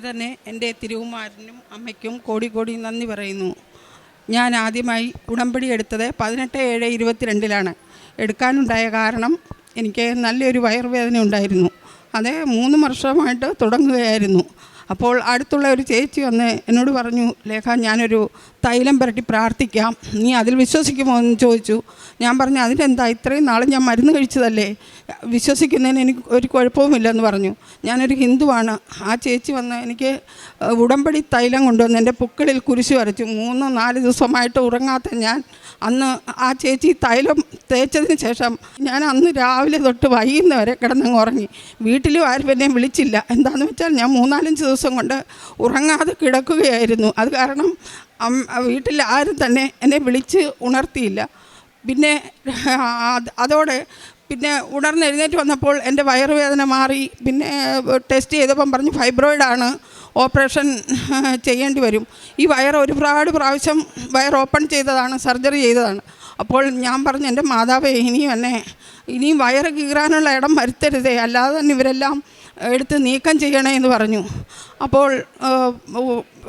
തന്നെ എന്റെ തിരുവുമാരനും അമ്മയ്ക്കും കോടി കോടി നന്ദി പറയുന്നു. ഞാൻ ആദ്യമായി ഉടമ്പടി എടുത്തത് പതിനെട്ട് ഏഴ് ഇരുപത്തിരണ്ടിലാണ്. എടുക്കാനുണ്ടായ കാരണം എനിക്ക് നല്ലൊരു വയറുവേദന ഉണ്ടായിരുന്നു. അത് മൂന്ന് വർഷമായിട്ട് തുടങ്ങുകയായിരുന്നു. അപ്പോൾ അടുത്തുള്ള ഒരു ചേച്ചി വന്ന് എന്നോട് പറഞ്ഞു ലേഖ ഞാനൊരു തൈലം പുരട്ടി പ്രാർത്ഥിക്കാം. നീ അതിൽ വിശ്വസിക്കുമോ? എന്ന് ചോദിച്ചു. ഞാൻ പറഞ്ഞു അതിനെന്താ? ഇത്രയും നാൾ ഞാൻ മരുന്ന് കഴിച്ചതല്ലേ? വിശ്വസിക്കുന്നതിന് എനിക്ക് ഒരു കുഴപ്പവുമില്ലെന്ന് പറഞ്ഞു. ഞാനൊരു ഹിന്ദുവാണ്. ആ ചേച്ചി വന്ന് എനിക്ക് ഉടമ്പടി തൈലം കൊണ്ടുവന്ന് എന്റെ പുക്കളിൽ കുരിശ് വരച്ചു. മൂന്ന് നാല് ദിവസമായിട്ട് ഉറങ്ങാത്ത ഞാൻ അന്ന് ആ ചേച്ചി തൈലം തേച്ചതിന് ശേഷം ഞാൻ അന്ന് രാവിലെ തൊട്ട് വൈകുന്നവരെ കിടന്നങ്ങ് ഉറങ്ങി. വീട്ടിലും ആരും എന്നെ വിളിച്ചില്ല. എന്താണെന്ന് വെച്ചാൽ ഞാൻ മൂന്നാലഞ്ച് ദിവസം കൊണ്ട് ഉറങ്ങാതെ കിടക്കുകയായിരുന്നു. അത് കാരണം വീട്ടിൽ ആരും തന്നെ എന്നെ വിളിച്ച് ഉണർത്തിയില്ല. പിന്നെ അതോടെ പിന്നെ ഉണർന്ന് എഴുന്നേറ്റ് വന്നപ്പോൾ എന്റെ വയറുവേദന മാറി. പിന്നെ ടെസ്റ്റ് ചെയ്തപ്പം പറഞ്ഞു ഫൈബ്രോയിഡാണ് ഓപ്പറേഷൻ ചെയ്യേണ്ടി വരും. ഈ വയർ ഒരുപാട് പ്രാവശ്യം വയർ ഓപ്പൺ ചെയ്തതാണ് സർജറി ചെയ്തതാണ്. അപ്പോൾ ഞാൻ പറഞ്ഞു എന്റെ മാതാവ് ഇനിയും എന്നെ ഇനിയും വയറ് കീറാനുള്ള ഇടം വരുത്തരുതേ. അല്ലാതെ തന്നെ ഇവരെല്ലാം എടുത്ത് നീക്കം ചെയ്യണേ എന്ന് പറഞ്ഞു. അപ്പോൾ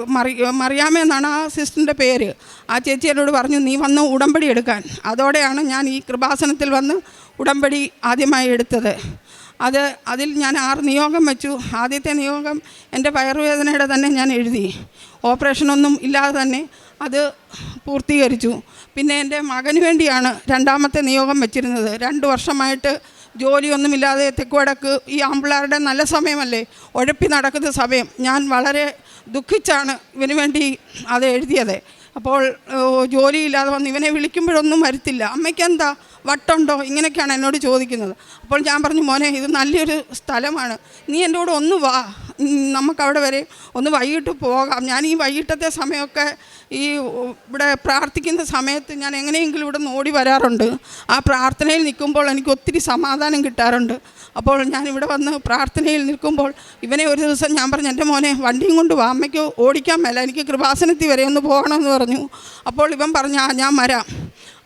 മറി മറിയാമെന്നാണ് ആ സിസ്റ്ററിന്റെ പേര്. ആ ചേച്ചി എന്നോട് പറഞ്ഞു നീ വന്ന് ഉടമ്പടി എടുക്കാൻ. അതോടെയാണ് ഞാൻ ഈ കൃപാസനത്തിൽ വന്ന് ഉടമ്പടി ആദ്യമായി എടുത്തത്. അത് അതിൽ ഞാൻ ആറ് നിയോഗം വെച്ചു. ആദ്യത്തെ നിയോഗം എന്റെ വയറുവേദനയുടെ തന്നെ ഞാൻ എഴുതി. ഓപ്പറേഷനൊന്നും ഇല്ലാതെ തന്നെ അത് പൂർത്തീകരിച്ചു. പിന്നെ എന്റെ മകന് വേണ്ടിയാണ് രണ്ടാമത്തെ നിയോഗം വെച്ചിരുന്നത്. രണ്ട് വർഷമായിട്ട് ജോലിയൊന്നുമില്ലാതെ തെക്കുവടക്ക് ഈ ആമ്പിള്ളാരുടെ നല്ല സമയമല്ലേ? ഉഴപ്പി നടക്കുന്ന സമയം. ഞാൻ വളരെ ദുഃഖിച്ചാണ് ഇവന് വേണ്ടി അത് എഴുതിയത്. അപ്പോൾ ജോലിയില്ലാതെ വന്ന് ഇവനെ വിളിക്കുമ്പോഴൊന്നും വരുത്തില്ല. അമ്മയ്ക്ക് എന്താ? വട്ടുണ്ടോ? ഇങ്ങനെയൊക്കെയാണ് എന്നോട് ചോദിക്കുന്നത്. അപ്പോൾ ഞാൻ പറഞ്ഞു മോനെ ഇത് നല്ലൊരു സ്ഥലമാണ്. നീ എന്റെ കൂടെ ഒന്ന് വാ. നമുക്കവിടെ വരെ ഒന്ന് വൈകിട്ട് പോകാം. ഞാൻ ഈ വൈകിട്ടത്തെ സമയമൊക്കെ ഈ ഇവിടെ പ്രാർത്ഥിക്കുന്ന സമയത്ത് ഞാൻ എങ്ങനെയെങ്കിലും ഇവിടെ ഓടി വരാറുണ്ട്. ആ പ്രാർത്ഥനയിൽ നിൽക്കുമ്പോൾ എനിക്ക് ഒത്തിരി സമാധാനം കിട്ടാറുണ്ട്. അപ്പോൾ ഞാൻ ഇവിടെ വന്ന് പ്രാർത്ഥനയിൽ നിൽക്കുമ്പോൾ ഇവനെ ഒരു ദിവസം ഞാൻ പറഞ്ഞു എന്റെ മോനെ വണ്ടിയും കൊണ്ട് വാ. അമ്മയ്ക്ക് ഓടിക്കാൻ മേല. എനിക്ക് കൃപാസനത്തിൽ വരെ ഒന്ന് പോകണമെന്ന് പറഞ്ഞു. അപ്പോൾ ഇവൻ പറഞ്ഞു ആ ഞാൻ വരാം.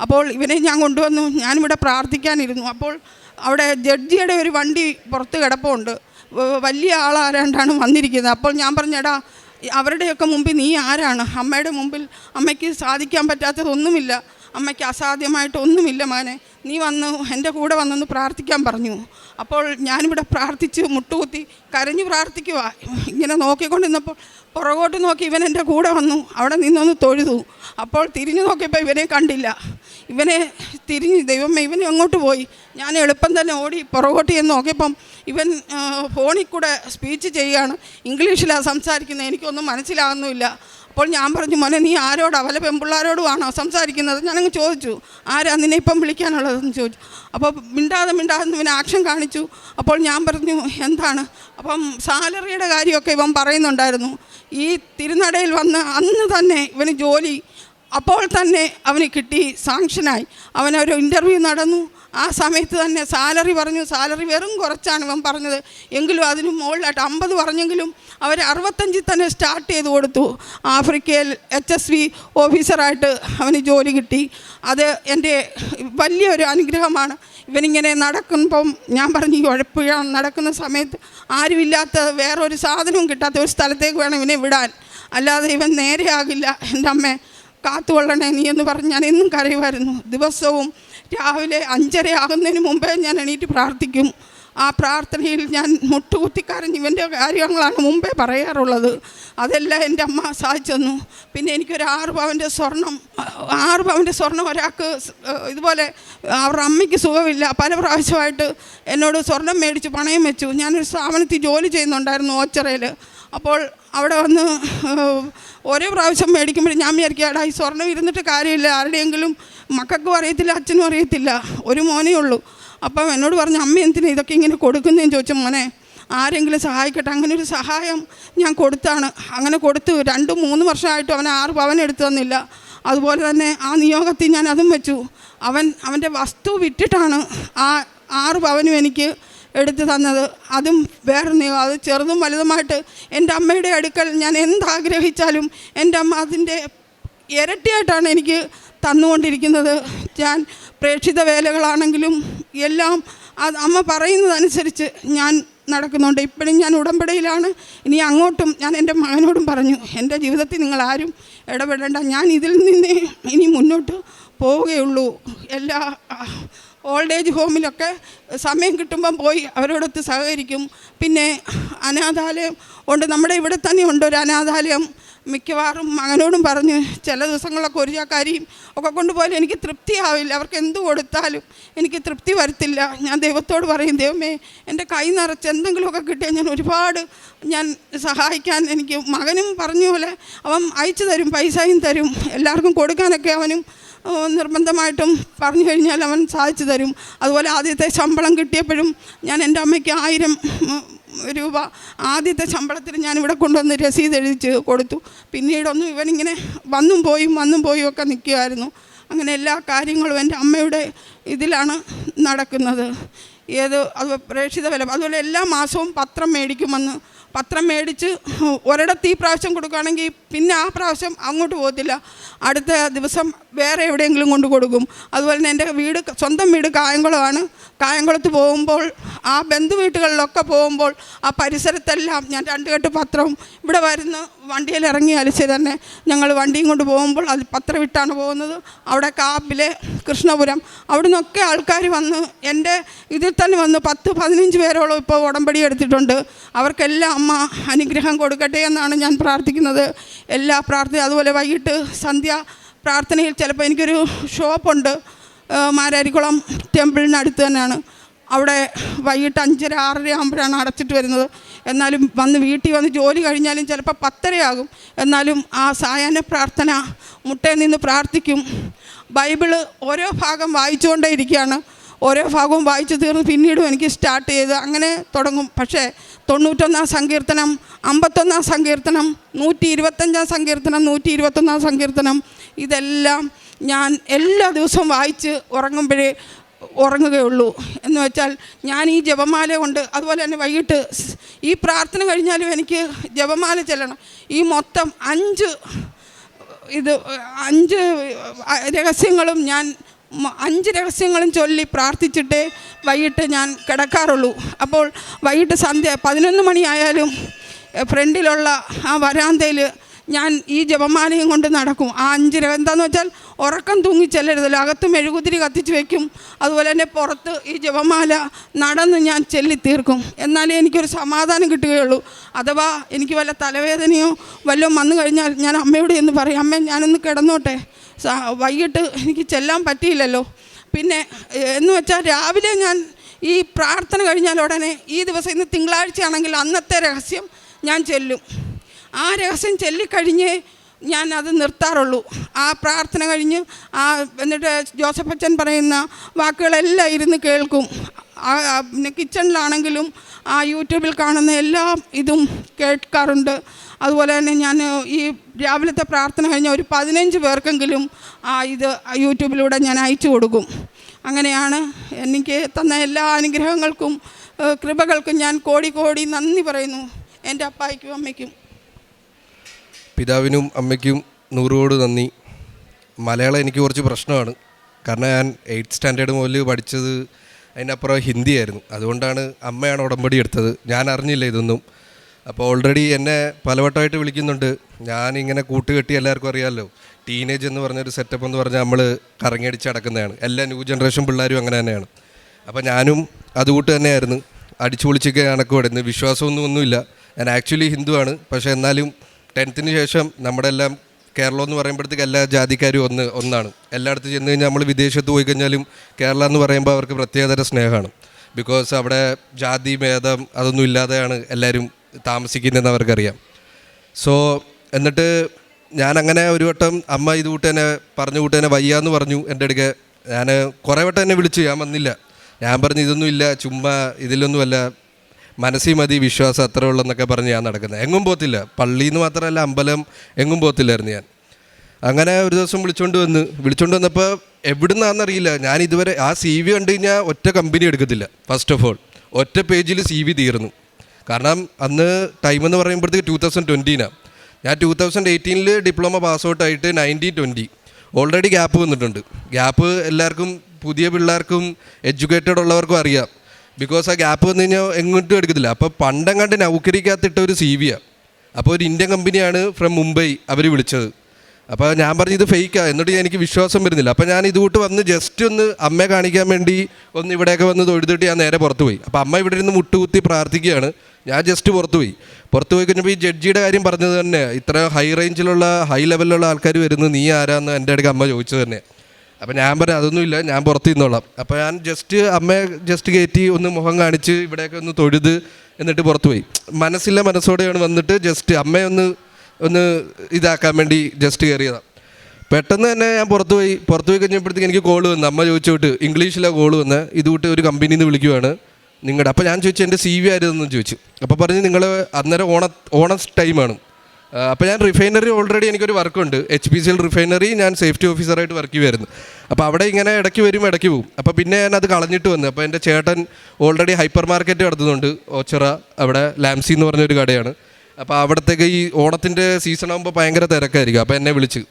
അപ്പോൾ ഇവനെ ഞാൻ കൊണ്ടുവന്നു. ഞാനിവിടെ പ്രാർത്ഥിക്കാനിരുന്നു. അപ്പോൾ അവിടെ ജഡ്ജിയുടെ ഒരു വണ്ടി പുറത്ത് കിടപ്പുണ്ട്. വലിയ ആളാരാണ്ടാണ് വന്നിരിക്കുന്നത്. അപ്പോൾ ഞാൻ പറഞ്ഞെടാ അവരുടെയൊക്കെ മുമ്പിൽ നീ ആരാണ്? അമ്മയുടെ മുമ്പിൽ അമ്മയ്ക്ക് സാധിക്കാൻ പറ്റാത്തതൊന്നുമില്ല. അമ്മയ്ക്ക് അസാധ്യമായിട്ട് ഒന്നുമില്ല മകനെ നീ വന്ന് എന്റെ കൂടെ വന്നൊന്ന് പ്രാർത്ഥിക്കാൻ പറഞ്ഞു. അപ്പോൾ ഞാനിവിടെ പ്രാർത്ഥിച്ച് മുട്ടുകുത്തി കരഞ്ഞു പ്രാർത്ഥിക്കുക ഇങ്ങനെ നോക്കിക്കൊണ്ടിരുന്നപ്പോൾ പുറകോട്ട് നോക്കി ഇവൻ എന്റെ കൂടെ വന്നു. അവിടെ നിന്നൊന്ന് തൊഴുതു. അപ്പോൾ തിരിഞ്ഞു നോക്കിയപ്പോൾ ഇവനെ കണ്ടില്ല. ഇവനെ തിരിഞ്ഞ് ദൈവമേ ഇവൻ അങ്ങോട്ട് പോയി. ഞാൻ എളുപ്പം തന്നെ ഓടി പുറകോട്ട് ചെന്ന് നോക്കിയപ്പം ഇവൻ ഫോണിൽ കൂടെ സ്പീച്ച് ചെയ്യുകയാണ്. ഇംഗ്ലീഷിലാണ് സംസാരിക്കുന്നത്. എനിക്കൊന്നും മനസ്സിലാകുന്നുമില്ല അപ്പോൾ ഞാൻ പറഞ്ഞു മോനെ നീ ആരോടാ? വല്ല പെമ്പിള്ളാരോടുമാണോ സംസാരിക്കുന്നത്? ഞാനങ്ങ് ചോദിച്ചു. ആരാ നിന്നെ ഇപ്പം വിളിക്കാനുള്ളതെന്ന് ചോദിച്ചു. അപ്പോൾ മിണ്ടാതെ മിണ്ടാതെ ഇവൻ ആക്ഷൻ കാണിച്ചു. അപ്പോൾ ഞാൻ പറഞ്ഞു എന്താണ്? അപ്പം സാലറിയുടെ കാര്യമൊക്കെ ഇവൻ പറയുന്നുണ്ടായിരുന്നു. ഈ തിരുനടയിൽ വന്ന് അന്ന് തന്നെ ഇവന് ജോലി. അപ്പോൾ തന്നെ അവന് കിട്ടി സാങ്ഷനായി. അവനൊരു ഇന്റർവ്യൂ നടന്നു. ആ സമയത്ത് തന്നെ സാലറി പറഞ്ഞു. സാലറി വെറും കുറച്ചാണ് ഇവൻ പറഞ്ഞത്. എങ്കിലും അതിന് മുകളിലായിട്ട് അമ്പത് പറഞ്ഞെങ്കിലും അവർ അറുപത്തഞ്ചിൽ തന്നെ സ്റ്റാർട്ട് ചെയ്ത് കൊടുത്തു. ആഫ്രിക്കയിൽ എച്ച് എസ് വി ഓഫീസറായിട്ട് അവന് ജോലി കിട്ടി. അത് എന്റെ വലിയൊരു അനുഗ്രഹമാണ്. ഇവനിങ്ങനെ നടക്കുമ്പം ഞാൻ പറഞ്ഞു ഈ ഉഴപ്പുഴ നടക്കുന്ന സമയത്ത് ആരുമില്ലാത്ത വേറൊരു സാധനവും കിട്ടാത്ത ഒരു സ്ഥലത്തേക്ക് വേണം ഇവനെ വിടാൻ. അല്ലാതെ ഇവൻ നേരെയാകില്ല. എന്റെ അമ്മ കാത്തുകൊള്ളണേ നീ എന്ന് പറഞ്ഞ് ഞാൻ എന്നും കരയുമായിരുന്നു. ദിവസവും രാവിലെ അഞ്ചര ആകുന്നതിന് മുമ്പേ ഞാൻ എണീറ്റ് പ്രാർത്ഥിക്കും. ആ പ്രാർത്ഥനയിൽ ഞാൻ മുട്ടുകുത്തിക്കാരൻ ഇവന്റെ കാര്യങ്ങളാണ് മുമ്പേ പറയാറുള്ളത്. അതെല്ലാം എന്റെ അമ്മ തന്നു. പിന്നെ എനിക്കൊരു ആറ് പവന്റെ സ്വർണം ആറ് പവന്റെ സ്വർണം ഒരാൾക്ക് ഇതുപോലെ അവരുടെ അമ്മയ്ക്ക് സുഖമില്ല. പല പ്രാവശ്യമായിട്ട് എന്നോട് സ്വർണം മേടിച്ച് പണയം വെച്ചു. ഞാനൊരു സ്ഥാപനത്തിൽ ജോലി ചെയ്യുന്നുണ്ടായിരുന്നു ഓച്ചറയിൽ. അപ്പോൾ അവിടെ വന്ന് ഒരേ പ്രാവശ്യം മേടിക്കുമ്പോൾ ഞാൻ വിചാരിക്കുക ഈ സ്വർണം ഇരുന്നിട്ട് കാര്യമില്ല. ആരുടെയെങ്കിലും മക്കൾക്കും അറിയത്തില്ല അച്ഛനും അറിയത്തില്ല. ഒരു മോനേ ഉള്ളൂ. അപ്പം എന്നോട് പറഞ്ഞു അമ്മ എന്തിനാ ഇതൊക്കെ ഇങ്ങനെ കൊടുക്കുന്നതെന്ന് ചോദിച്ചു മോനെ ആരെങ്കിലും സഹായിക്കട്ടെ. അങ്ങനെ ഒരു സഹായം ഞാൻ കൊടുത്താണ്. അങ്ങനെ കൊടുത്തു. രണ്ട് മൂന്ന് വർഷമായിട്ടും അവൻ ആറ് പവൻ എടുത്തു തന്നില്ല. അതുപോലെ തന്നെ ആ നിയോഗത്തിൽ ഞാൻ അതും വെച്ചു. അവൻ അവന്റെ വസ്തു വിറ്റിട്ടാണ് ആ ആറ് പവനും എനിക്ക് എടുത്തു തന്നത്. അതും വേറെ അത് ചെറുതും വലുതുമായിട്ട് എന്റെ അമ്മയുടെ അടുക്കൽ ഞാൻ എന്താഗ്രഹിച്ചാലും എന്റെ അമ്മ അതിന്റെ ഇരട്ടിയായിട്ടാണ് എനിക്ക് തന്നുകൊണ്ടിരിക്കുന്നത്. ഞാൻ പ്രേക്ഷിത വേലകളാണെങ്കിലും എല്ലാം അത് അമ്മ പറയുന്നതനുസരിച്ച് ഞാൻ നടക്കുന്നുണ്ട്. ഇപ്പോഴും ഞാൻ ഉടമ്പടിയിലാണ്. ഇനി അങ്ങോട്ടും ഞാൻ എന്റെ മകനോടും പറഞ്ഞു എന്റെ ജീവിതത്തിൽ നിങ്ങൾ ആരും ഇടപെടേണ്ട. ഞാൻ ഇതിൽ നിന്ന് ഇനി മുന്നോട്ട് പോവുകയുള്ളൂ. എല്ലാ ഓൾഡ് ഏജ് ഹോമിലൊക്കെ സമയം കിട്ടുമ്പം പോയി അവരോടൊത്ത് സഹകരിക്കും. പിന്നെ അനാഥാലയം ഉണ്ട്. നമ്മുടെ ഇവിടെ തന്നെ ഉണ്ട് ഒരു അനാഥാലയം. മിക്കവാറും മകനോടും പറഞ്ഞ് ചില ദിവസങ്ങളൊക്കെ ഒരു ചാക്കാരിയും ഒക്കെ കൊണ്ടുപോയാലും എനിക്ക് തൃപ്തിയാവില്ല. അവർക്ക് എന്ത് കൊടുത്താലും എനിക്ക് തൃപ്തി വരത്തില്ല. ഞാൻ ദൈവത്തോട് പറയും ദൈവമേ എന്റെ കൈ നിറച്ച് എന്തെങ്കിലുമൊക്കെ കിട്ടിയാൽ ഞാൻ ഒരുപാട് ഞാൻ സഹായിക്കാൻ എനിക്ക് മകനും പറഞ്ഞ പോലെ അവൻ അയച്ചു തരും പൈസയും തരും. എല്ലാവർക്കും കൊടുക്കാനൊക്കെ അവനും നിർബന്ധമായിട്ടും പറഞ്ഞു കഴിഞ്ഞാൽ അവൻ സാധിച്ചു തരും. അതുപോലെ ആദ്യത്തെ ശമ്പളം കിട്ടിയപ്പോഴും ഞാൻ എന്റെ അമ്മയ്ക്ക് ആയിരം രൂപ ആദ്യത്തെ ശമ്പളത്തിൽ ഞാനിവിടെ കൊണ്ടുവന്ന് രസീത് എഴുതിച്ച് കൊടുത്തു. പിന്നീടൊന്നും ഇവനിങ്ങനെ വന്നും പോയും വന്നും പോയും ഒക്കെ നിൽക്കുമായിരുന്നു അങ്ങനെ എല്ലാ കാര്യങ്ങളും എന്റെ അമ്മയുടെ ഇതിലാണ് നടക്കുന്നത്. ഏത് അത് പ്രേക്ഷിത വില അതുപോലെ എല്ലാ മാസവും പത്രം മേടിക്കുമെന്ന് പത്രം മേടിച്ച് ഒരിടത്ത് ഈ പ്രാവശ്യം കൊടുക്കുകയാണെങ്കിൽ പിന്നെ ആ പ്രാവശ്യം അങ്ങോട്ട് പോകത്തില്ല. അടുത്ത ദിവസം വേറെ എവിടെയെങ്കിലും കൊണ്ട് കൊടുക്കും. അതുപോലെ തന്നെ എന്റെ വീട് സ്വന്തം വീട് കായംകുളമാണ്. കായംകുളത്ത് പോകുമ്പോൾ ആ ബന്ധു വീട്ടുകളിലൊക്കെ പോകുമ്പോൾ ആ പരിസരത്തെല്ലാം ഞാൻ രണ്ട് കെട്ട് പത്രവും ഇവിടെ വരുന്ന വണ്ടിയിൽ ഇറങ്ങി അലിച്ച് തന്നെ ഞങ്ങൾ വണ്ടിയും കൊണ്ട് പോകുമ്പോൾ അത് പത്രം ഇട്ടാണ് പോകുന്നത്. അവിടെ കാപ്പിലെ കൃഷ്ണപുരം. അവിടെ നിന്നൊക്കെ ആൾക്കാർ വന്ന് എന്റെ ഇതിൽ തന്നെ വന്ന് പത്ത് പതിനഞ്ച് പേരോളം ഇപ്പോൾ ഉടമ്പടി എടുത്തിട്ടുണ്ട്. അവർക്കെല്ലാം അമ്മ അനുഗ്രഹം കൊടുക്കട്ടെ എന്നാണ് ഞാൻ പ്രാർത്ഥിക്കുന്നത്. എല്ലാ പ്രാർത്ഥന അതുപോലെ വൈകിട്ട് സന്ധ്യ പ്രാർത്ഥനയിൽ ചിലപ്പോൾ എനിക്കൊരു ഷോപ്പുണ്ട് മാരാരിക്കുളം ടെമ്പിളിനടുത്ത് തന്നെയാണ്. അവിടെ വൈകിട്ട് അഞ്ചര ആറര ആകുമ്പോഴാണ് അടച്ചിട്ട് വരുന്നത്. എന്നാലും വന്ന് വീട്ടിൽ വന്ന് ജോലി കഴിഞ്ഞാലും ചിലപ്പോൾ പത്തരയാകും. എന്നാലും ആ സായാഹ്ന പ്രാർത്ഥന മുട്ടയിൽ നിന്ന് പ്രാർത്ഥിക്കും. ബൈബിൾ ഓരോ ഭാഗം വായിച്ചുകൊണ്ടേ ഇരിക്കുകയാണ്. ഓരോ ഭാഗവും വായിച്ചു തീർന്ന് പിന്നീടും എനിക്ക് സ്റ്റാർട്ട് ചെയ്ത് അങ്ങനെ തുടങ്ങും. പക്ഷേ തൊണ്ണൂറ്റൊന്നാം സങ്കീർത്തനം അമ്പത്തൊന്നാം സങ്കീർത്തനം നൂറ്റി ഇരുപത്തഞ്ചാം സങ്കീർത്തനം നൂറ്റി ഇരുപത്തൊന്നാം സങ്കീർത്തനം ഇതെല്ലാം ഞാൻ എല്ലാ ദിവസവും വായിച്ച് ഉറങ്ങുമ്പോഴേ ഉറങ്ങുകയുള്ളൂ. എന്ന് വെച്ചാൽ ഞാൻ ഈ ജപമാല കൊണ്ട് അതുപോലെ തന്നെ വൈകിട്ട് ഈ പ്രാർത്ഥന കഴിഞ്ഞാലും എനിക്ക് ജപമാല ചെല്ലണം. ഈ മൊത്തം അഞ്ച് ഇത് അഞ്ച് രഹസ്യങ്ങളും ഞാൻ അഞ്ച് രഹസ്യങ്ങളും ചൊല്ലി പ്രാർത്ഥിച്ചിട്ട് വൈകിട്ട് ഞാൻ കിടക്കാറുള്ളൂ. അപ്പോൾ വൈകിട്ട് സന്ധ്യ പതിനൊന്ന് മണിയായാലും ഫ്രണ്ടിലുള്ള ആ വരാന്തയിൽ ഞാൻ ഈ ജപമാലയും കൊണ്ട് നടക്കും. ആ അഞ്ച് രഹ എന്താണെന്ന് വെച്ചാൽ ഉറക്കം തൂങ്ങി ചെല്ലരുതല്ലോ അകത്ത് മെഴുകുതിരി കത്തിച്ച് വെക്കും. അതുപോലെ തന്നെ പുറത്ത് ഈ ജപമാല നടന്ന് ഞാൻ ചെല്ലി തീർക്കും എന്നാലേ എനിക്കൊരു സമാധാനം കിട്ടുകയുള്ളൂ. അഥവാ എനിക്ക് വല്ല തലവേദനയോ വല്ലതും വന്നു കഴിഞ്ഞാൽ ഞാൻ അമ്മയോട് എന്ന് പറയും അമ്മ ഞാനൊന്ന് കിടന്നോട്ടെ. വൈകിട്ട് എനിക്ക് ചെല്ലാൻ പറ്റിയില്ലല്ലോ. പിന്നെ എന്ന് വെച്ചാൽ രാവിലെ ഞാൻ ഈ പ്രാർത്ഥന കഴിഞ്ഞാൽ ഉടനെ ഈ ദിവസം ഇന്ന് തിങ്കളാഴ്ചയാണെങ്കിൽ അന്നത്തെ രഹസ്യം ഞാൻ ചെല്ലും. ആ രഹസ്യം ചൊല്ലിക്കഴിഞ്ഞേ ഞാൻ അത് നിർത്താറുള്ളൂ. ആ പ്രാർത്ഥന കഴിഞ്ഞ് ആ എന്നിട്ട് ജോസഫ് അച്ഛൻ പറയുന്ന വാക്കുകളെല്ലാം ഇരുന്ന് കേൾക്കും. പിന്നെ കിച്ചണിലാണെങ്കിലും ആ യൂട്യൂബിൽ കാണുന്ന എല്ലാ ഇതും കേൾക്കാറുണ്ട്. അതുപോലെ തന്നെ ഞാൻ ഈ രാവിലത്തെ പ്രാർത്ഥന കഴിഞ്ഞ ഒരു പതിനഞ്ച് പേർക്കെങ്കിലും ആ ഇത് യൂട്യൂബിലൂടെ ഞാൻ അയച്ചു കൊടുക്കും. അങ്ങനെയാണ് എനിക്ക് തന്ന എല്ലാ അനുഗ്രഹങ്ങൾക്കും കൃപകൾക്കും ഞാൻ കോടി കോടി നന്ദി പറയുന്നു. എന്റെ അപ്പായിക്കും അമ്മയ്ക്കും. പിതാവിനും അമ്മയ്ക്കും നൂറുകോട് നന്ദി. മലയാളം എനിക്ക് കുറച്ച് പ്രശ്നമാണ്. കാരണം ഞാൻ എയ്ത്ത് സ്റ്റാൻഡേർഡ് മുതൽ പഠിച്ചത് അതിനപ്പുറം ഹിന്ദിയായിരുന്നു അതുകൊണ്ടാണ് അമ്മയാണ് ഉടമ്പടി എടുത്തത്. ഞാൻ അറിഞ്ഞില്ല ഇതൊന്നും. അപ്പോൾ ഓൾറെഡി എന്നെ പലവട്ടമായിട്ട് വിളിക്കുന്നുണ്ട്. ഞാനിങ്ങനെ കൂട്ടുകെട്ടി എല്ലാവർക്കും അറിയാമല്ലോ ടീനേജ് എന്ന് പറഞ്ഞൊരു സെറ്റപ്പ് എന്ന് പറഞ്ഞാൽ നമ്മൾ കറങ്ങിയടിച്ച് അടക്കുന്നതാണ് എല്ലാ ന്യൂ ജനറേഷൻ പിള്ളേരും അങ്ങനെ തന്നെയാണ്. അപ്പോൾ ഞാനും അതുകൂട്ട് തന്നെയായിരുന്നു. അടിച്ചു പൊളിച്ചൊക്കെ കണക്ക് കൊടുക്കുന്നത് വിശ്വാസമൊന്നും ഒന്നുമില്ല. ഞാൻ ആക്ച്വലി ഹിന്ദുവാണ്. പക്ഷേ എന്നാലും ടെൻത്തിന് ശേഷം നമ്മുടെ എല്ലാം കേരളം എന്ന് പറയുമ്പോഴത്തേക്ക് എല്ലാ ജാതിക്കാരും ഒന്ന് ഒന്നാണ്. എല്ലായിടത്തും ചെന്ന് കഴിഞ്ഞാൽ നമ്മൾ വിദേശത്ത് പോയി കഴിഞ്ഞാലും കേരള എന്ന് പറയുമ്പോൾ അവർക്ക് പ്രത്യേകതര സ്നേഹമാണ്. ബിക്കോസ് അവിടെ ജാതി ഭേദം അതൊന്നും ഇല്ലാതെയാണ് എല്ലാവരും താമസിക്കുന്നതെന്ന് അവർക്കറിയാം. സോ എന്നിട്ട് ഞാൻ അങ്ങനെ ഒരു വട്ടം അമ്മ ഇത് കൂട്ടേനെ പറഞ്ഞു കൂട്ടേനെ വയ്യാന്ന് പറഞ്ഞു എന്റെ അടുക്കെ ഞാൻ കുറേ വട്ടം എന്നെ വിളിച്ചു ഞാൻ വന്നില്ല. ഞാൻ പറഞ്ഞു ഇതൊന്നും ഇല്ല ചുമ്മാ ഇതിലൊന്നുമല്ല. മനസ്സിൽ മതി വിശ്വാസം അത്ര ഉള്ളെന്നൊക്കെ പറഞ്ഞ് ഞാൻ നടക്കുന്നത്. എങ്ങും പോത്തില്ല പള്ളിയിൽ നിന്ന് മാത്രമല്ല അമ്പലം എങ്ങും പോത്തില്ലായിരുന്നു ഞാൻ. അങ്ങനെ ഒരു ദിവസം വിളിച്ചുകൊണ്ട് വന്ന് വിളിച്ചുകൊണ്ട് വന്നപ്പോൾ എവിടുന്നാണെന്നറിയില്ല ഞാൻ ഇതുവരെ ആ സി വി കണ്ടു കഴിഞ്ഞാൽ ഒറ്റ കമ്പനി എടുക്കത്തില്ല ഫസ്റ്റ് ഓഫ് ഓൾ ഒറ്റ പേജിൽ സി വി തീർന്നു. കാരണം അന്ന് ടൈം എന്ന് പറയുമ്പോഴത്തേക്ക് ടു തൗസൻഡ് ട്വന്റീനാണ് ഞാൻ ടു തൗസൻഡ് എയ്റ്റീനിൽ ഡിപ്ലോമ പാസ് ഔട്ട് ആയിട്ട് നയന്റീൻ ട്വന്റി ഓൾറെഡി ഗ്യാപ്പ് വന്നിട്ടുണ്ട്. ഗ്യാപ്പ് എല്ലാവർക്കും പുതിയ പിള്ളേർക്കും എഡ്യൂക്കേറ്റഡ് ഉള്ളവർക്കും അറിയാം. ബിക്കോസ് ആ ഗ്യാപ്പ് വന്നു കഴിഞ്ഞാൽ എങ്ങോട്ടും എടുക്കത്തില്ല. അപ്പോൾ പണ്ടം കണ്ട് നൗക്കരിക്കാത്തിട്ട ഒരു സി വിയാണ് അപ്പോൾ ഒരു ഇന്ത്യൻ കമ്പനിയാണ് ഫ്രം മുംബൈ അവർ വിളിച്ചത്. അപ്പോൾ ഞാൻ പറഞ്ഞു ഇത് ഫേക്കാണ് എന്നിട്ട് എനിക്ക് വിശ്വാസം വരുന്നില്ല. അപ്പോൾ ഞാൻ ഇതുകൂട്ട് വന്ന് ജസ്റ്റ് ഒന്ന് അമ്മയെ കാണിക്കാൻ വേണ്ടി ഒന്ന് ഇവിടെയൊക്കെ വന്ന് തൊഴുതിട്ട് ഞാൻ നേരെ പുറത്ത് പോയി. അപ്പോൾ അമ്മ ഇവിടെ ഇരുന്ന് മുട്ടുകുത്തി പ്രാർത്ഥിക്കുകയാണ്. ഞാൻ ജസ്റ്റ് പുറത്ത് പോയി. പുറത്ത് പോയി കഴിഞ്ഞപ്പോൾ ഈ ജഡ്ജിയുടെ കാര്യം പറഞ്ഞത് തന്നെ ഇത്ര ഹൈ റേഞ്ചിലുള്ള ഹൈ ലെവലിലുള്ള ആൾക്കാർ വരുന്നത് നീ ആരാന്ന് എന്റെ അടുക്ക് അമ്മ ചോദിച്ചത് തന്നെ. അപ്പോൾ ഞാൻ പറഞ്ഞു അതൊന്നുമില്ല ഞാൻ പുറത്ത് നിന്നോളാം അപ്പോൾ ഞാൻ ജസ്റ്റ് അമ്മയെ ജസ്റ്റ് കയറ്റി ഒന്ന് മുഖം കാണിച്ച് ഇവിടെയൊക്കെ ഒന്ന് തൊഴുത് എന്നിട്ട് പുറത്ത് പോയി മനസ്സില്ല മനസ്സോടെയാണ് വന്നിട്ട് ജസ്റ്റ് അമ്മയെ ഒന്ന് ഒന്ന് ഇതാക്കാൻ വേണ്ടി ജസ്റ്റ് കയറിയതാണ് പെട്ടെന്ന് തന്നെ ഞാൻ പുറത്ത് പോയി പുറത്ത് പോയി കഴിഞ്ഞപ്പോഴത്തേക്ക് എനിക്ക് കോൾ വന്നു അമ്മ ചോദിച്ചോട്ട് ഇംഗ്ലീഷിലാണ് കോൾ വന്ന്? ഇതുകൂട്ട് ഒരു കമ്പനിയിൽ നിന്ന് വിളിക്കുവാണ്. നിങ്ങളുടെ അപ്പോൾ ഞാൻ ചോദിച്ചു എന്റെ സി വി ആയിരുന്നെന്ന് ചോദിച്ചു. അപ്പോൾ പറഞ്ഞ് നിങ്ങൾ അന്നേരം ഓണ ഓണ ടൈമാണ് അപ്പോൾ ഞാൻ റിഫൈനറി ഓൾറെഡി എനിക്കൊരു വർക്കുണ്ട് H P C L refinery ഞാൻ സേഫ്റ്റി ഓഫീസറായിട്ട് വർക്ക് ചെയ്യുമായിരുന്നു അപ്പോൾ അവിടെ ഇങ്ങനെ ഇടയ്ക്ക് വരും ഇടയ്ക്ക് പോകും അപ്പോൾ പിന്നെ ഞാൻ അത് കളഞ്ഞിട്ട് വന്നു. അപ്പോൾ എന്റെ ചേട്ടൻ ഓൾറെഡി ഹൈപ്പർ മാർക്കറ്റ് നടത്തുന്നുണ്ട്. ഓച്ചിറ അവിടെ ലാംസി എന്ന് പറഞ്ഞൊരു കടയാണ്. അപ്പോൾ അവിടത്തേക്ക് ഈ ഓണത്തിന്റെ സീസൺ ആകുമ്പോൾ ഭയങ്കര തിരക്കായിരിക്കും. അപ്പോൾ എന്നെ വിളിച്ച്.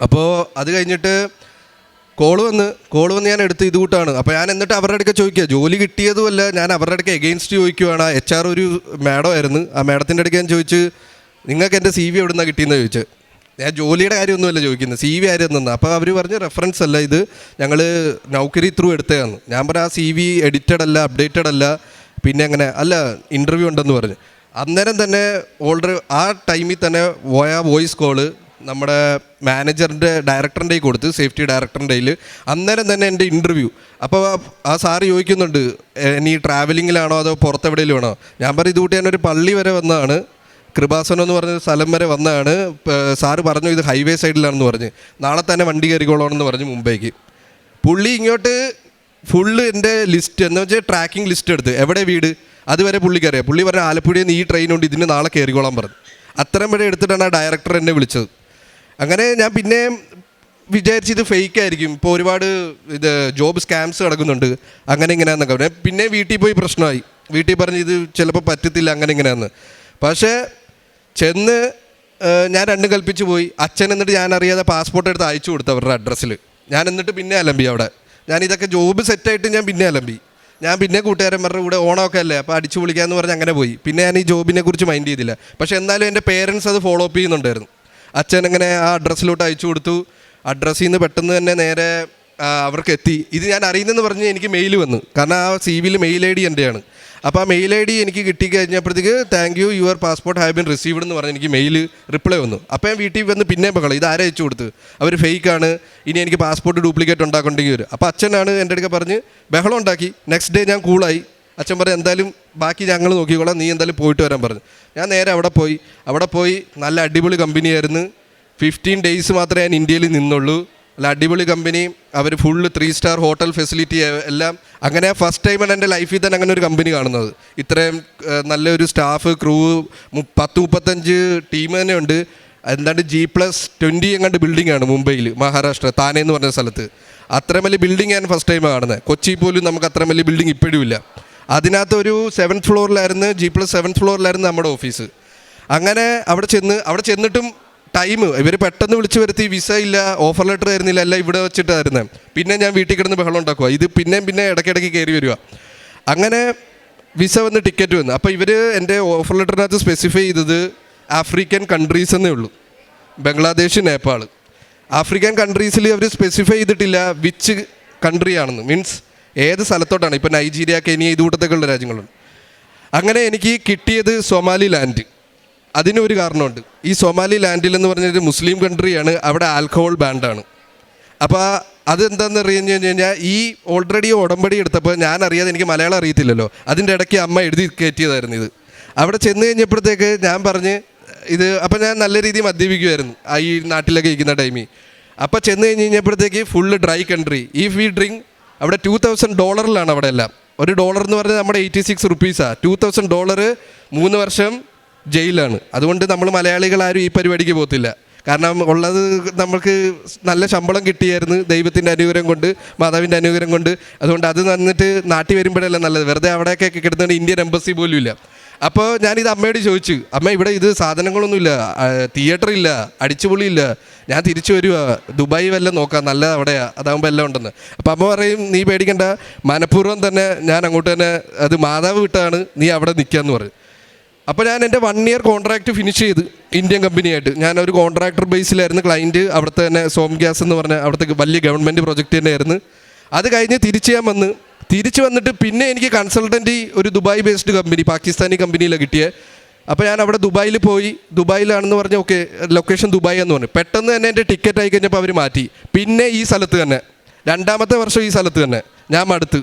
അപ്പോൾ അത് കഴിഞ്ഞിട്ട് കോൾ വന്ന് കോൾ വന്ന് ഞാൻ എടുത്ത് ഇതുകൂട്ടാണ് അപ്പോൾ ഞാൻ എന്നിട്ട് അവരുടെ അടുക്ക ചോദിക്കുക ജോലി കിട്ടിയതുമല്ല ഞാൻ അവരുടെ അടുക്ക എഗെയിൻസ്റ്റ് ചോദിക്കുവാണ്. എച്ച് ആർ ഒരു മാഡം ആയിരുന്നു. ആ മാഡത്തിന്റെ അടുക്ക ഞാൻ ചോദിച്ച് നിങ്ങൾക്ക് എന്റെ സി വി എവിടെ നിന്നാണ് കിട്ടിയെന്ന് ചോദിച്ചു. ഞാൻ ജോലിയുടെ കാര്യമൊന്നുമല്ല ചോദിക്കുന്നത്. സി വി ആരും തന്നെ അപ്പോൾ അവർ പറഞ്ഞ് റെഫറൻസ് അല്ല ഇത്. ഞങ്ങൾ നൗക്കരി ത്രൂ എടുത്തതാണ്. ഞാൻ പറഞ്ഞ ആ സി വി എഡിറ്റഡ് അല്ല അപ്ഡേറ്റഡ് അല്ല പിന്നെ അങ്ങനെ അല്ല ഇന്റർവ്യൂ ഉണ്ടെന്ന് പറഞ്ഞു. അന്നേരം തന്നെ ഓൾറെഡി ആ ടൈമിൽ തന്നെ പോയ വോയിസ് കോൾ നമ്മുടെ മാനേജറിന്റെ ഡയറക്ടറിന്റെ കൊടുത്ത് സേഫ്റ്റി ഡയറക്ടറിന്റെ കയ്യിൽ. അന്നേരം തന്നെ എന്റെ ഇന്റർവ്യൂ അപ്പോൾ ആ സാറ് ചോദിക്കുന്നുണ്ട് ഇനി ട്രാവലിങ്ങിലാണോ അതോ പുറത്തെവിടെയെങ്കിലും ആണോ? ഞാൻ പറയും ഇതുകൂട്ടി ഞാനൊരു പള്ളി വരെ വന്നതാണ്. കൃപാസനം എന്ന് പറഞ്ഞ സ്ഥലം വരെ വന്നതാണ്. സാറ് പറഞ്ഞു ഇത് ഹൈവേ സൈഡിലാണെന്ന് പറഞ്ഞ്. നാളെ തന്നെ വണ്ടി കയറിക്കോളണമെന്ന് പറഞ്ഞ് മുംബൈക്ക്. പുള്ളി ഇങ്ങോട്ട് ഫുള്ള് എന്റെ ലിസ്റ്റ് എന്ന് വെച്ചാൽ ട്രാക്കിംഗ് ലിസ്റ്റ് എടുത്ത്. എവിടെ വീട്? അതുവരെ പുള്ളിക്ക് അറിയാം. പുള്ളി പറഞ്ഞ ആലപ്പുഴയിൽ നിന്ന് ഈ ട്രെയിൻ ഉണ്ട് ഇതിന് നാളെ കയറിക്കോളാൻ പറഞ്ഞു. അത്രയും വരെ എടുത്തിട്ടാണ് ആ ഡയറക്ടർ എന്നെ വിളിച്ചത്. അങ്ങനെ ഞാൻ പിന്നെ വിചാരിച്ച് ഇത് ഫേക്ക് ആയിരിക്കും. ഇപ്പോൾ ഒരുപാട് ഇത് ജോബ് സ്കാംസ് നടക്കുന്നുണ്ട്. അങ്ങനെ ഇങ്ങനെയാന്നൊക്കെ പറഞ്ഞു. പിന്നെ വീട്ടിൽ പോയി പ്രശ്നമായി. വീട്ടിൽ പറഞ്ഞ് ഇത് ചിലപ്പോൾ പറ്റത്തില്ല അങ്ങനെ ഇങ്ങനെയാന്ന്. പക്ഷേ ചെന്ന് ഞാൻ രണ്ടും കൽപ്പിച്ച് പോയി. അച്ഛൻ എന്നിട്ട് ഞാൻ അറിയാതെ പാസ്പോർട്ട് എടുത്ത് അയച്ചു കൊടുത്തു അവരുടെ അഡ്രസ്സിൽ ഞാൻ എന്നിട്ട് പിന്നെ അലമ്പി അവിടെ. ഞാൻ ഇതൊക്കെ ജോബ് സെറ്റായിട്ട് ഞാൻ പിന്നെ അലമ്പി. ഞാൻ പിന്നെ കൂട്ടുകാരന്മാരുടെ കൂടെ ഓണമൊക്കെ അല്ലേ അപ്പോൾ അടിച്ചു വിളിക്കാമെന്ന് പറഞ്ഞ് അങ്ങനെ പോയി. പിന്നെ ഞാൻ ഈ ജോബിനെ കുറിച്ച് മൈൻഡ് ചെയ്തില്ല. പക്ഷേ എന്നാലും എന്റെ പേരൻസ് അത് ഫോളോ അപ്പ് ചെയ്യുന്നുണ്ടായിരുന്നു. അച്ഛൻ അങ്ങനെ ആ അഡ്രസ്സിലോട്ട് അയച്ചു കൊടുത്തു. അഡ്രസ്സിൽ നിന്ന് പെട്ടെന്ന് തന്നെ നേരെ അവർക്ക് എത്തി ഇത് ഞാൻ അറിയുന്നെന്ന് പറഞ്ഞ് എനിക്ക് മെയിൽ വന്നു. കാരണം ആ സി വിയിൽ മെയിൽ ഐ ഡി എന്റെയാണ് അപ്പോൾ ആ മെയിൽ ഐ ഡി എനിക്ക് കിട്ടിക്കഴിഞ്ഞപ്പോഴത്തേക്ക് thank you your passport have been received എന്ന് പറഞ്ഞ് എനിക്ക് മെയിൽ റിപ്ലൈ വന്നു. അപ്പോൾ ഞാൻ വീട്ടിൽ വന്ന് പിന്നെ ബഹളം ഇത് ആരെ അയച്ചു കൊടുത്ത്? അവർ ഫേക്കാണ് ഇനി എനിക്ക് പാസ്പോർട്ട് ഡ്യൂപ്ലിക്കേറ്റ് ഉണ്ടാക്കേണ്ടി വരും. അപ്പോൾ അച്ഛനാണ് എന്റെ അടുക്ക പറഞ്ഞ് ബഹളം ഉണ്ടാക്കി. നെക്സ്റ്റ് ഡേ ഞാൻ കൂളായി അച്ഛൻ പറഞ്ഞു എന്തായാലും ബാക്കി ഞങ്ങൾ നോക്കിക്കോളാം. നീ എന്തായാലും പോയിട്ട് വരാൻ പറഞ്ഞു. ഞാൻ നേരെ അവിടെ പോയി. അവിടെ പോയി നല്ല അടിപൊളി കമ്പനിയായിരുന്നു ഫിഫ്റ്റീൻ ഡേയ്സ് മാത്രമേ ഞാൻ ഇന്ത്യയിൽ നിന്നുള്ളൂ. നല്ല അടിപൊളി കമ്പനി അവർ full three star hotel facility എല്ലാം. അങ്ങനെ ഫസ്റ്റ് ടൈമാണ് എന്റെ ലൈഫിൽ തന്നെ അങ്ങനെ ഒരു കമ്പനി കാണുന്നത്. ഇത്രയും നല്ലൊരു സ്റ്റാഫ് ക്രൂ പത്ത് മുപ്പത്തഞ്ച് ടീം തന്നെ ഉണ്ട്. എന്താണ്ട് ജി പ്ലസ് ട്വന്റി എങ്ങാണ്ട് ബിൽഡിംഗ് ആണ് മുംബൈയിൽ മഹാരാഷ്ട്ര താനെ എന്ന് പറഞ്ഞ സ്ഥലത്ത്. അത്രയും വലിയ ബിൽഡിംഗ് ആണ് ഫസ്റ്റ് ടൈം കാണുന്നത്. കൊച്ചി പോലും നമുക്ക് അത്രയും വലിയ ബിൽഡിംഗ് ഇപ്പോഴും ഇല്ല. അതിനകത്ത് ഒരു സെവൻത് ഫ്ലോറിലായിരുന്നു ജി പ്ലസ് സെവൻത് ഫ്ലോറിലായിരുന്നു നമ്മുടെ ഓഫീസ് അങ്ങനെ അവിടെ ചെന്ന് അവിടെ ചെന്നിട്ടും ടൈം. ഇവർ പെട്ടെന്ന് വിളിച്ചു വരുത്തി. വിസ ഇല്ല ഓഫർ ലെറ്റർ തരുന്നില്ല എല്ലാം ഇവിടെ വെച്ചിട്ടായിരുന്നു. പിന്നെ ഞാൻ വീട്ടിൽ കിടന്ന് ബഹളം ഉണ്ടാക്കുക ഇത് പിന്നെയും പിന്നെ ഇടയ്ക്കിടയ്ക്ക് കയറി വരിക അങ്ങനെ വിസ വന്ന് ടിക്കറ്റ് വന്നു. അപ്പോൾ ഇവർ എന്റെ ഓഫർ ലെറ്ററിനകത്ത് സ്പെസിഫൈ ചെയ്തത് ആഫ്രിക്കൻ കൺട്രീസ് എന്നേ ഉള്ളൂ. ബംഗ്ലാദേശ് നേപ്പാൾ ആഫ്രിക്കൻ കൺട്രീസിൽ അവർ സ്പെസിഫൈ ചെയ്തിട്ടില്ല വിച്ച് കൺട്രി ആണെന്ന്. മീൻസ് ഏത് സ്ഥലത്തോട്ടാണ്. ഇപ്പോൾ നൈജീരിയ കെനിയ ഇതുകൂട്ടത്തൊക്കെയുള്ള രാജ്യങ്ങളുണ്ട്. അങ്ങനെ എനിക്ക് കിട്ടിയത് സൊമാലി ലാൻഡ് അതിനൊരു കാരണമുണ്ട്. ഈ സൊമാലി ലാൻഡിൽ എന്ന് പറഞ്ഞൊരു മുസ്ലിം കൺട്രിയാണ് അവിടെ ആൽക്കഹോൾ ബാൻഡാണ്. അപ്പോൾ അതെന്താണെന്ന് അറിയുന്നു കഴിഞ്ഞ് കഴിഞ്ഞാൽ ഈ ഓൾറെഡി ഉടമ്പടി എടുത്തപ്പോൾ ഞാൻ അറിയാതെ എനിക്ക് മലയാളം അറിയത്തില്ലല്ലോ. അതിന്റെ ഇടയ്ക്ക് അമ്മ എഴുതി കയറ്റിയതായിരുന്നു ഇത്. അവിടെ ചെന്ന് കഴിഞ്ഞപ്പോഴത്തേക്ക് ഞാൻ പറഞ്ഞ് ഇത് അപ്പം ഞാൻ നല്ല രീതിയിൽ മദ്യപിക്കുമായിരുന്നു ഈ നാട്ടിലൊക്കെ ഇരിക്കുന്ന ടൈമിൽ. അപ്പോൾ ചെന്ന് കഴിഞ്ഞ് കഴിഞ്ഞപ്പോഴത്തേക്ക് ഫുള്ള് ഡ്രൈ കൺട്രി ഈ ഫീ ഡ്രിങ്ക് അവിടെ ടു തൗസൻഡ് ഡോളറിലാണ് അവിടെ എല്ലാം. ഒരു ഡോളർ എന്ന് പറഞ്ഞാൽ നമ്മുടെ എയ്റ്റി സിക്സ് റുപ്പീസാണ് ടു തൗസൻഡ് ഡോളർ മൂന്ന് വർഷം ജയിലാണ്. അതുകൊണ്ട് നമ്മൾ മലയാളികൾ ആരും ഈ പരിപാടിക്ക് പോകത്തില്ല. കാരണം ഉള്ളത് നമുക്ക് നല്ല ശമ്പളം കിട്ടിയായിരുന്നു ദൈവത്തിന്റെ അനുഗ്രഹം കൊണ്ട് മാതാവിന്റെ അനുഗ്രഹം കൊണ്ട്. അതുകൊണ്ട് അത് നന്നിട്ട് നാട്ടിൽ വരുമ്പോഴല്ല നല്ലത്. വെറുതെ അവിടെയൊക്കെ കിടന്നിട്ട് ഇന്ത്യൻ എംബസി പോലും ഇല്ല അപ്പോൾ ഞാനിത് അമ്മയോട് ചോദിച്ചു. അമ്മ ഇവിടെ ഇത് സാധനങ്ങളൊന്നുമില്ല. തിയേറ്റർ ഇല്ല അടിച്ചുപൊളിയില്ല. ഞാൻ തിരിച്ചു വരുക ദുബായി വല്ല നോക്കാം. നല്ല അവിടെയാ. അതാകുമ്പോൾ എല്ലാം ഉണ്ടെന്ന്. അപ്പോൾ അമ്മ പറയും നീ പേടിക്കണ്ട. മനഃപൂർവം തന്നെ ഞാൻ അങ്ങോട്ട് തന്നെ അത് മാതാവ് വിട്ടാണ് നീ അവിടെ നിൽക്കുക എന്ന് പറഞ്ഞു അപ്പോൾ ഞാൻ എന്റെ വൺ ഇയർ കോൺട്രാക്റ്റ് ഫിനിഷ് ചെയ്ത് ഇന്ത്യൻ കമ്പനിയായിട്ട് ഞാൻ ഒരു കോൺട്രാക്ടർ ബേസിലായിരുന്നു ക്ലയന്റ് അവിടുത്തെ തന്നെ സോം ഗ്യാസ് എന്ന് പറഞ്ഞ അവിടുത്തെ വലിയ ഗവൺമെന്റ് പ്രൊജക്റ്റ് തന്നെ ആയിരുന്നു അത് കഴിഞ്ഞ് തിരിച്ച് ഞാൻ വന്ന് തിരിച്ച് വന്നിട്ട് പിന്നെ എനിക്ക് കൺസൾട്ടന്റ് ഒരു ദുബായ് ബേസ്ഡ് കമ്പനി പാകിസ്ഥാനി കമ്പനിയിലാണ് കിട്ടിയത് അപ്പോൾ ഞാൻ അവിടെ ദുബായിൽ പോയി. ദുബായിലാണെന്ന് പറഞ്ഞ് ഓക്കെ ലൊക്കേഷൻ ദുബായ് എന്ന് പറഞ്ഞു. പെട്ടെന്ന് തന്നെ എന്റെ ടിക്കറ്റ് ആയി കഴിഞ്ഞപ്പോൾ അവർ മാറ്റി. പിന്നെ ഈ സ്ഥലത്ത് തന്നെ രണ്ടാമത്തെ വർഷം ഈ സ്ഥലത്ത് തന്നെ ഞാൻ മടുത്ത്.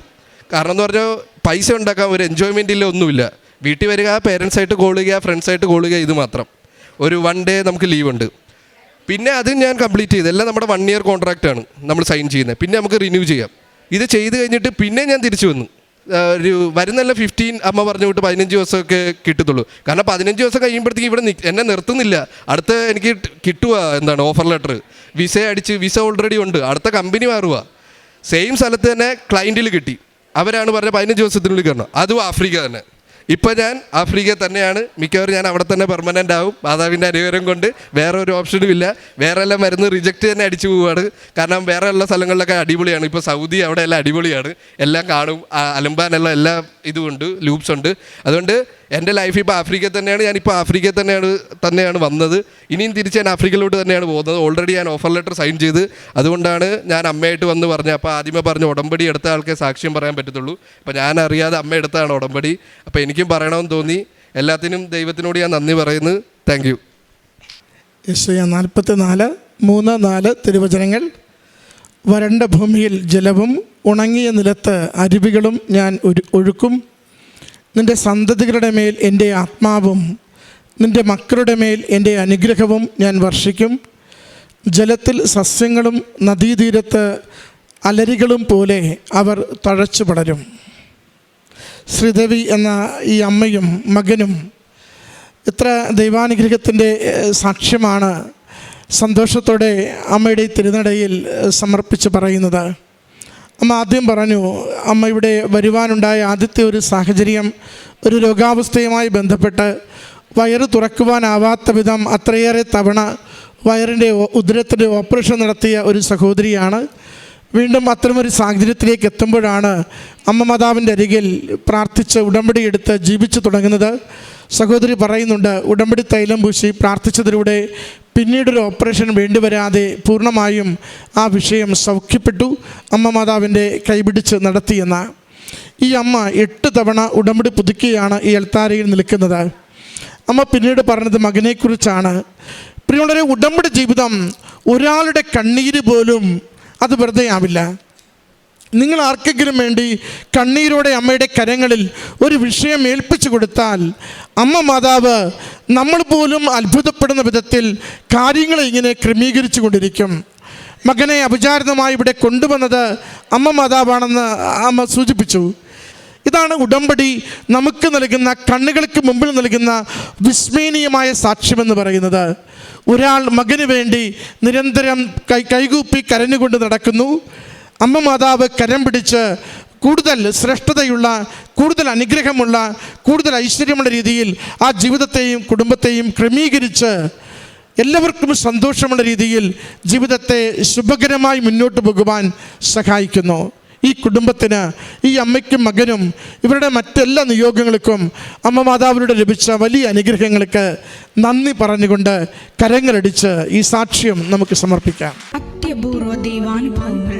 കാരണം എന്ന് പറഞ്ഞാൽ പൈസ ഉണ്ടാക്കാൻ ഒരു എൻജോയ്മെന്റ് ഇല്ല ഒന്നുമില്ല. വീട്ടിൽ വരിക പേരൻസ് ആയിട്ട് കോൾ ചെയ്യുക ഫ്രണ്ട്സ് ആയിട്ട് കോൾ ചെയ്യുക ഇത് മാത്രം. ഒരു വൺ ഡേ നമുക്ക് ലീവ് ഉണ്ട്. പിന്നെ അത് ഞാൻ കംപ്ലീറ്റ് ചെയ്ത്. എല്ലാം നമ്മുടെ വൺ ഇയർ കോൺട്രാക്റ്റ് ആണ് നമ്മൾ സൈൻ ചെയ്യുന്നത്. പിന്നെ നമുക്ക് റിന്യൂ ചെയ്യാം. ഇത് ചെയ്ത് കഴിഞ്ഞിട്ട് പിന്നെ ഞാൻ തിരിച്ചു വന്നു. ഒരു വരുന്നല്ല ഫിഫ്റ്റീൻ അമ്മ പറഞ്ഞു വിട്ട് പതിനഞ്ച് ദിവസമൊക്കെ കിട്ടത്തുള്ളൂ. കാരണം പതിനഞ്ച് ദിവസം കഴിയുമ്പോഴത്തേക്ക് ഇവിടെ എന്നെ നിർത്തുന്നില്ല. അടുത്ത എനിക്ക് കിട്ടുക എന്താണ് ഓഫർ ലെറ്റർ വിസ അടിച്ച് വിസ ഓൾറെഡി ഉണ്ട്. അടുത്ത കമ്പനി മാറുക സെയിം സ്ഥലത്ത് തന്നെ ക്ലയന്റിൽ കിട്ടി. അവരാണ് പറഞ്ഞ പതിനഞ്ച് ദിവസത്തിനുള്ളിൽ കയറണം. അതും ആഫ്രിക്ക തന്നെ. ഇപ്പം ഞാൻ ആഫ്രിക്ക തന്നെയാണ്. മിക്കവാറും ഞാൻ അവിടെ തന്നെ പെർമനന്റ് ആവും. മാതാവിന്റെ അനുഗ്രഹം കൊണ്ട് വേറെ ഒരു ഓപ്ഷനും ഇല്ല. വേറെ എല്ലാം മരുന്ന് റിജക്റ്റ് തന്നെ അടിച്ചു പോവുകയാണ് കാരണം വേറെ ഉള്ള സ്ഥലങ്ങളിലൊക്കെ അടിപൊളിയാണ്. ഇപ്പോൾ സൗദി അവിടെ എല്ലാം അടിപൊളിയാണ്. എല്ലാം കാണും. അലമ്പാനെല്ലാം എല്ലാ ഇതുമുണ്ട് ലൂപ്സ് ഉണ്ട്. അതുകൊണ്ട് എന്റെ ലൈഫ് ഇപ്പോൾ ആഫ്രിക്കയിൽ തന്നെയാണ് ഞാനിപ്പോൾ ആഫ്രിക്കയിൽ തന്നെയാണ് തന്നെയാണ് വന്നത്. ഇനിയും തിരിച്ച് ഞാൻ ആഫ്രിക്കയിലോട്ട് തന്നെയാണ് പോകുന്നത്. ഓൾറെഡി ഞാൻ ഓഫർ ലെറ്റർ സൈൻ ചെയ്ത്. അതുകൊണ്ടാണ് ഞാൻ അമ്മയായിട്ട് വന്ന് പറഞ്ഞത്. അപ്പോൾ ആദ്യമേ പറഞ്ഞ ഉടമ്പടി എടുത്ത ആൾക്കേ സാക്ഷ്യം പറയാൻ പറ്റത്തുള്ളൂ. അപ്പോൾ ഞാൻ അറിയാതെ അമ്മ എടുത്താണ് ഉടമ്പടി. അപ്പോൾ എനിക്കും പറയണമെന്ന് തോന്നി. എല്ലാത്തിനും ദൈവത്തിനോട് ഞാൻ നന്ദി പറയുന്നു. താങ്ക് യു നാൽപ്പത്തി നാല് മൂന്ന് നാല് തിരുവചനങ്ങൾ. വരണ്ട ഭൂമിയിൽ ജലവും ഉണങ്ങിയ നിലത്ത് അരുവികളും ഞാൻ ഒഴുക്കും. നിന്റെ സന്തതികളുടെ മേൽ എന്റെ ആത്മാവും നിന്റെ മക്കളുടെ മേൽ എന്റെ അനുഗ്രഹവും ഞാൻ വർഷിക്കും. ജലത്തിൽ സസ്യങ്ങളും നദീതീരത്ത് അലരികളും പോലെ അവർ തഴച്ചു പടരും. ശ്രീദേവി എന്ന ഈ അമ്മയും മകനും ഇത്ര ദൈവാനുഗ്രഹത്തിന്റെ സാക്ഷ്യമാണ് സന്തോഷത്തോടെ അമ്മയുടെ തിരുനടയിൽ സമർപ്പിച്ച് പറയുന്നത്. അമ്മ ആദ്യം പറഞ്ഞു അമ്മ ഇവിടെ വരുവാനുണ്ടായ ആദ്യത്തെ ഒരു സാഹചര്യം ഒരു രോഗാവസ്ഥയുമായി ബന്ധപ്പെട്ട് വയറ് തുറക്കുവാനാവാത്ത വിധം അത്രയേറെ തവണ വയറിന്റെ ഉദരത്തിന്റെ ഓപ്പറേഷൻ നടത്തിയ ഒരു സഹോദരിയാണ്. വീണ്ടും അത്തരമൊരു സാഹചര്യത്തിലേക്ക് എത്തുമ്പോഴാണ് അമ്മ മാതാവിന്റെ അരികിൽ പ്രാർത്ഥിച്ച് ഉടമ്പടി എടുത്ത് ജീവിച്ചു തുടങ്ങുന്നത്. സഹോദരി പറയുന്നുണ്ട് ഉടമ്പടി തൈലം പൂശി പ്രാർത്ഥിച്ചതിലൂടെ പിന്നീടൊരു ഓപ്പറേഷൻ വേണ്ടിവരാതെ പൂർണമായും ആ വിഷയം സൗഖ്യപ്പെട്ടു. അമ്മ മാതാവിന്റെ കൈപിടിച്ച് നടത്തിയെന്ന ഈ അമ്മ എട്ട് തവണ ഉടമ്പടി പുതുക്കിയാണ് ഈ എൽത്താരയിൽ നിൽക്കുന്നത്. അമ്മ പിന്നീട് പറഞ്ഞത് മകനെക്കുറിച്ചാണ്. പിന്നെ ഉടമ്പടി ജീവിതം ഒരാളുടെ കണ്ണീര് പോലും അത് വെറുതെ ആവില്ല നിങ്ങൾ ആർക്കെങ്കിലും വേണ്ടി കണ്ണീരോടെ അമ്മയുടെ കരങ്ങളിൽ ഒരു വിഷയം ഏൽപ്പിച്ചു കൊടുത്താൽ അമ്മ മാതാവ് നമ്മൾ പോലും അത്ഭുതപ്പെടുന്ന വിധത്തിൽ കാര്യങ്ങളെ ഇങ്ങനെ ക്രമീകരിച്ചു കൊണ്ടിരിക്കും. മകനെ അപചാരിതമായി ഇവിടെ കൊണ്ടുവന്നത് അമ്മ മാതാവാണെന്ന് അമ്മ സൂചിപ്പിച്ചു. ഇതാണ് ഉടമ്പടി നമുക്ക് നൽകുന്ന കണ്ണുകൾക്ക് മുമ്പിൽ നൽകുന്ന വിസ്മയനീയമായ സാക്ഷ്യമെന്ന് പറയുന്നത്. ഒരാൾ മകന് വേണ്ടി നിരന്തരം കൈ കൈകൂപ്പി കരഞ്ഞുകൊണ്ട് നടക്കുന്നു. അമ്മ മാതാവ് കരം പിടിച്ച് കൂടുതൽ ശ്രേഷ്ഠതയുള്ള കൂടുതൽ അനുഗ്രഹമുള്ള കൂടുതൽ ഐശ്വര്യമുള്ള രീതിയിൽ ആ ജീവിതത്തെയും കുടുംബത്തെയും ക്രമീകരിച്ച് എല്ലാവർക്കും സന്തോഷമുള്ള രീതിയിൽ ജീവിതത്തെ ശുഭകരമായി മുന്നോട്ട് പോകുവാൻ സഹായിക്കുന്നു. ഈ കുടുംബത്തിന് ഈ അമ്മയ്ക്കും മകനും ഇവരുടെ മറ്റെല്ലാ നിയോഗങ്ങൾക്കും അമ്മ മാതാവിലൂടെ ലഭിച്ച വലിയ അനുഗ്രഹങ്ങൾക്ക് നന്ദി പറഞ്ഞുകൊണ്ട് കരങ്ങളടിച്ച് ഈ സാക്ഷ്യം നമുക്ക് സമർപ്പിക്കാം. അത്യപൂർവ ദൈവാനുഭവങ്ങൾ.